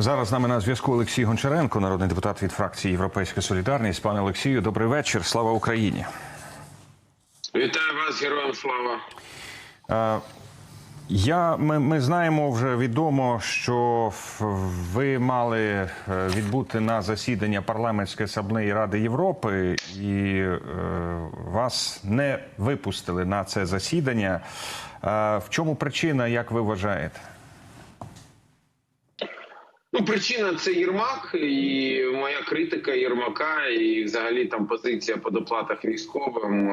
Зараз з нами на зв'язку Олексій Гончаренко, народний депутат від фракції Європейська Солідарність. Пане Олексію, добрий вечір. Слава Україні. Вітаю вас, героям слава. Е, Я, ми, ми знаємо вже відомо, що ви мали е, відбути на засідання парламентської асамблеї Ради Європи, і е, вас не випустили на це засідання. Е, в чому причина, як ви вважаєте? Ну, причина це Єрмак, і моя критика Єрмака, і взагалі там позиція по доплатах військовим.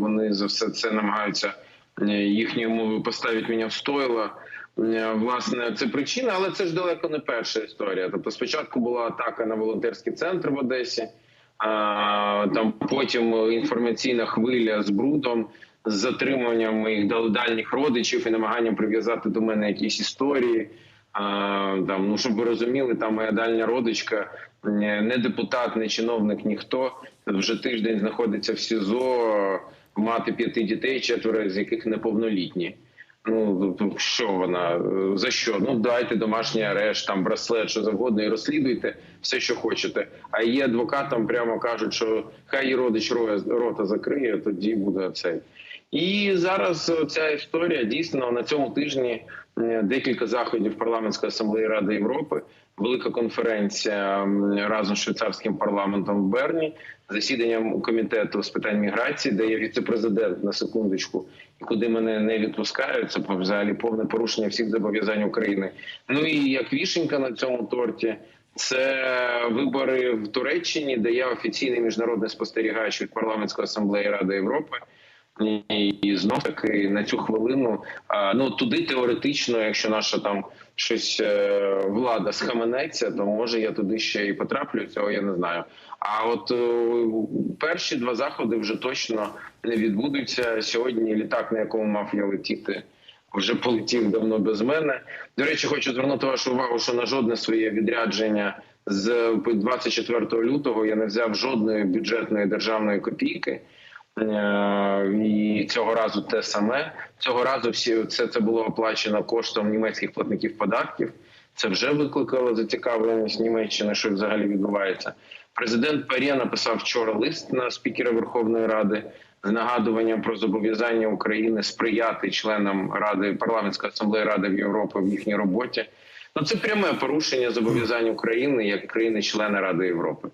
Вони за все це намагаються е, їхньою мовою поставити мене в стойло. Е, Власне, це причина, але це ж далеко не перша історія. Тобто, спочатку була атака на волонтерський центр в Одесі, а там потім інформаційна хвиля з брудом, з затриманням моїх дал- дальніх родичів і намаганням прив'язати до мене якісь історії. Там, ну щоб ви розуміли, там моя дальня родичка, не депутат, не чиновник, ніхто вже тиждень знаходиться в СІЗО, мати п'яти дітей, четверо з яких неповнолітні. Ну що вона за що? Ну дайте домашній арешт, там браслет, що завгодно, і розслідуйте все, що хочете. А її адвокатам прямо кажуть, що хай її родич рота закриє, тоді буде цей. І зараз ця історія дійсно на цьому тижні декілька заходів парламентської асамблеї Ради Європи, велика конференція разом з швейцарським парламентом в Берні, засіданням комітету з питань міграції, де є віце-президент на секундочку, і куди мене не відпускають. Це взагалі повне порушення всіх зобов'язань України. Ну і як вішенька на цьому торті. Це вибори в Туреччині, де я офіційний міжнародний спостерігач від парламентської асамблеї Ради Європи. І знов таки на цю хвилину ну туди теоретично, якщо наша там щось е, влада схаменеться, то може я туди ще і потраплю. Цього я не знаю. А от е, перші два заходи вже точно не відбудуться сьогодні. Літак, на якому мав я летіти, вже полетів давно без мене. До речі, хочу звернути вашу увагу, що на жодне своє відрядження з 24 лютого я не взяв жодної бюджетної державної копійки. Е, І цього разу те саме. Цього разу всі це, це було оплачено коштом німецьких платників податків. Це вже викликало зацікавленість Німеччини, що взагалі відбувається. Президент Парє написав вчора лист на спікера Верховної Ради з нагадуванням про зобов'язання України сприяти членам Ради парламентської асамблеї Ради в Європі в їхній роботі. Ну це пряме порушення зобов'язань України як країни-члени Ради Європи.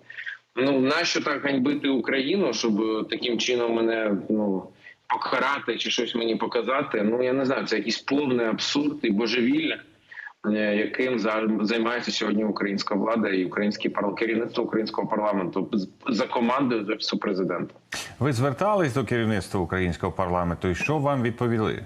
Ну нащо так ганьбити Україну, щоб е, таким чином мене ну покарати чи щось мені показати? Ну я не знаю, це якийсь повний абсурд і божевілля, е, яким займається сьогодні українська влада і український парл- керівництво українського парламенту за командою офісу президента. Ви звертались до керівництва українського парламенту, і що вам відповіли?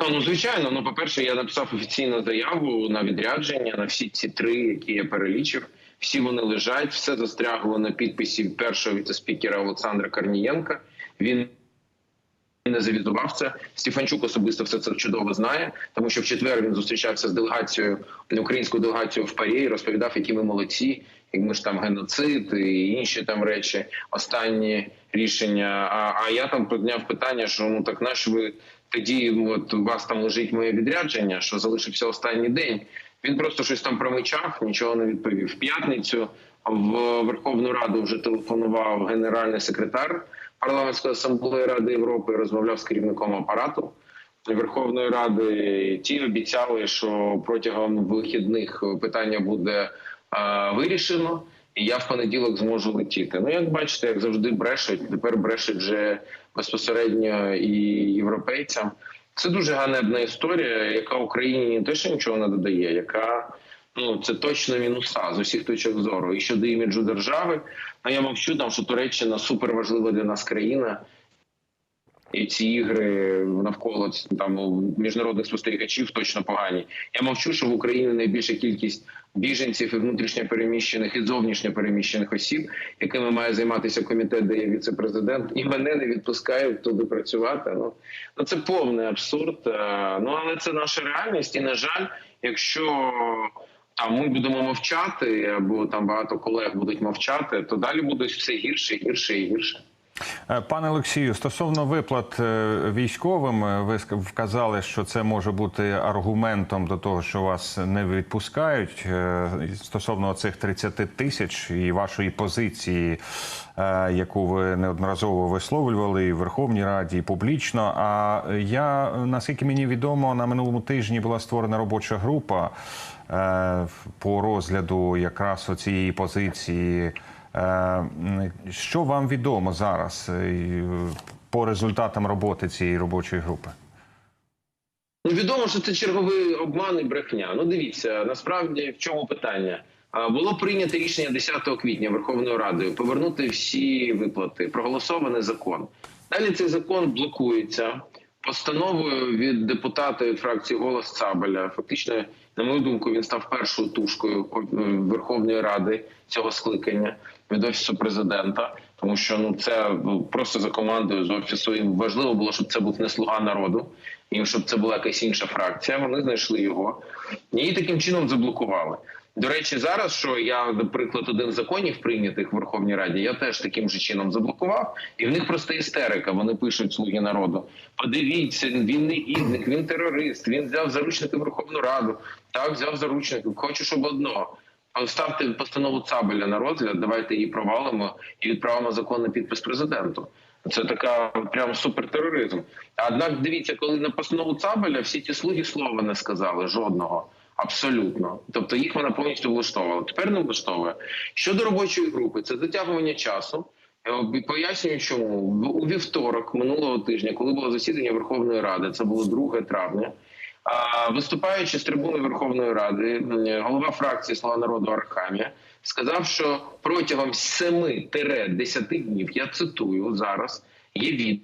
Ну, ну звичайно, ну по-перше, я написав офіційну заяву на відрядження на всі ці три, які я перелічив. Всі вони лежать, все застрягло на підписі першого віцеспікера Олександра Корнієнка. Він не завізував це. Стефанчук особисто все це чудово знає, тому що в четвер він зустрічався з делегацією українською делегацією в Парі, і розповідав, які ми молодці, як ми ж там геноцид і інші там речі. Останні рішення. А, а я там підняв питання, що ну так наш ви тоді, от у вас там лежить моє відрядження, що залишився останній день. Він просто щось там промичав, нічого не відповів. В п'ятницю в Верховну Раду вже телефонував генеральний секретар парламентської асамблеї Ради Європи, розмовляв з керівником апарату Верховної Ради. Ті обіцяли, що протягом вихідних питання буде е, вирішено. І я в понеділок зможу летіти. Ну, як бачите, як завжди брешуть. Тепер брешуть вже безпосередньо і європейцям. Це дуже ганебна історія, яка Україні не те, що нічого не додає, яка ну це точно мінуса з усіх точок зору. І щодо іміджу держави, а я мовчу там, що Туреччина суперважлива для нас країна. І ці ігри навколо там міжнародних спостерігачів точно погані. Я мовчу, що в Україні найбільша кількість біженців і внутрішньопереміщених і зовнішньопереміщених осіб, якими має займатися комітет, де є віце-президент, і мене не відпускають туди працювати. Ну ну це повний абсурд. Е, Ну але це наша реальність. І на жаль, якщо там ми будемо мовчати, або там багато колег будуть мовчати, то далі буде все гірше, гірше і гірше. Е, Пане Олексію, стосовно виплат е, військовим, е, ви вказали, що це може бути аргументом до того, що вас не відпускають. Стосовно цих 30 тисяч і вашої позиції, яку ви неодноразово висловлювали і в Верховній Раді, і публічно. А я, наскільки мені відомо, на минулому тижні була створена робоча група по розгляду якраз цієї позиції. Е, Що вам відомо зараз е, е, по результатам роботи цієї робочої групи? Ну відомо, що це черговий обман і брехня. Ну дивіться, насправді в чому питання. Було прийнято рішення 10 квітня Верховною Радою повернути всі виплати. Проголосований закон. Далі цей закон блокується постановою від депутата фракції Голос Цабеля. Фактично, на мою думку, він став першою тушкою е, Верховної Ради цього скликання від офісу президента, тому що ну це просто за командою з офісу. Їм важливо було, щоб це був не слуга народу, і щоб це була якась інша фракція. Вони знайшли його і таким чином заблокували. До речі, зараз що я, наприклад, один з законів прийнятих в Верховній Раді, я теж таким же чином заблокував, і в них просто істерика. Вони пишуть слуги народу. Подивіться, він не гідник, він терорист. Він взяв заручники Верховну Раду. Так, взяв заручників. Хочу, щоб одного. Ставте постанову Цабеля на розгляд. Давайте її провалимо і відправимо закон на підпис президенту. Це така прям супертероризм. Однак, дивіться, коли на постанову Цабеля всі ті слуги слова не сказали жодного. Абсолютно, тобто їх вона повністю влаштовувала. Тепер не влаштовує. Щодо робочої групи, це затягування часу. Е, Пояснюю, чому у вівторок минулого тижня, коли було засідання Верховної Ради, це було 2 травня. Виступаючи з трибуни Верховної Ради, голова фракції Слава народу Архамія сказав, що протягом 7-10 днів, я цитую зараз, є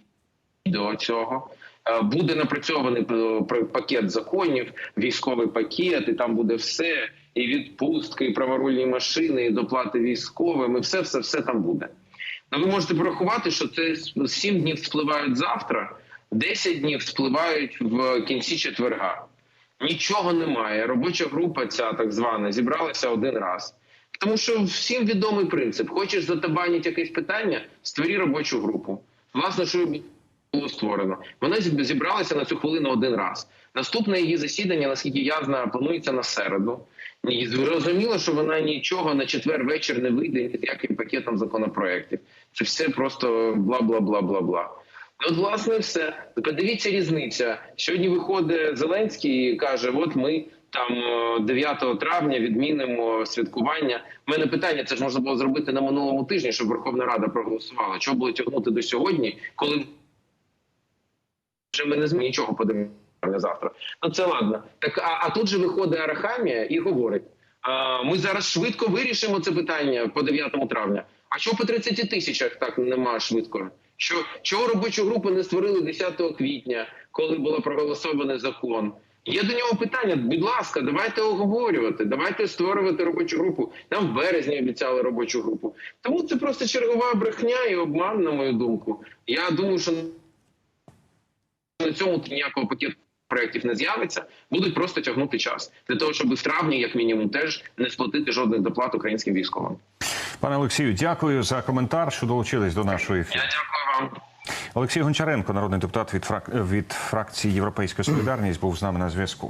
відео цього. Е, Буде напрацьований е, пакет законів, військовий пакет, і там буде все, і відпустки, і праворульні машини, і доплати військовим, і все, все, все там буде. Ну, ви можете порахувати, що це 7 днів спливають завтра, 10 днів спливають в кінці четверга. Нічого немає. Робоча група, ця так звана, зібралася один раз. Тому що всім відомий принцип: хочеш затабанити якесь питання, створі робочу групу. Власне, що було створено. Вона зібралася на цю хвилину один раз. Наступне її засідання, наскільки я знаю, планується на середу. І зрозуміло, що вона нічого на четвер вечір не вийде ні з яким пакетом законопроєктів. Це все просто бла бла бла бла бла. От, власне, все. Подивіться різниця. Сьогодні виходить Зеленський і каже: от ми там е, 9 травня відмінимо святкування. У мене питання: це ж можна було зробити на минулому тижні, щоб Верховна Рада проголосувала. Чого було тягнути до сьогодні, коли вже ми не змінимо нічого подивимося завтра. Ну це ладно. Так а, а тут же виходить Арахамія і говорить: а, ми зараз швидко вирішимо це питання по 9 травня. А чого по 30 тисячах так нема швидко? Що чого робочу групу не створили 10 квітня, коли було проголосований закон? Є до нього питання. Будь ласка, давайте оговорювати, давайте створювати робочу групу. Нам в березні обіцяли робочу групу. Тому це просто чергова брехня і обман, на мою думку. Я думаю, що на цьому ніякого пакету проєктів не з'явиться, будуть просто тягнути час для того, щоб в травні, як мінімум, теж не сплатити жодних доплат українським військовим. Пане Олексію, дякую за коментар, що долучились до нашої ефіру. Я дякую вам. Олексій Гончаренко, народний депутат від фрак... від фракції Європейська Солідарність, був з нами на зв'язку.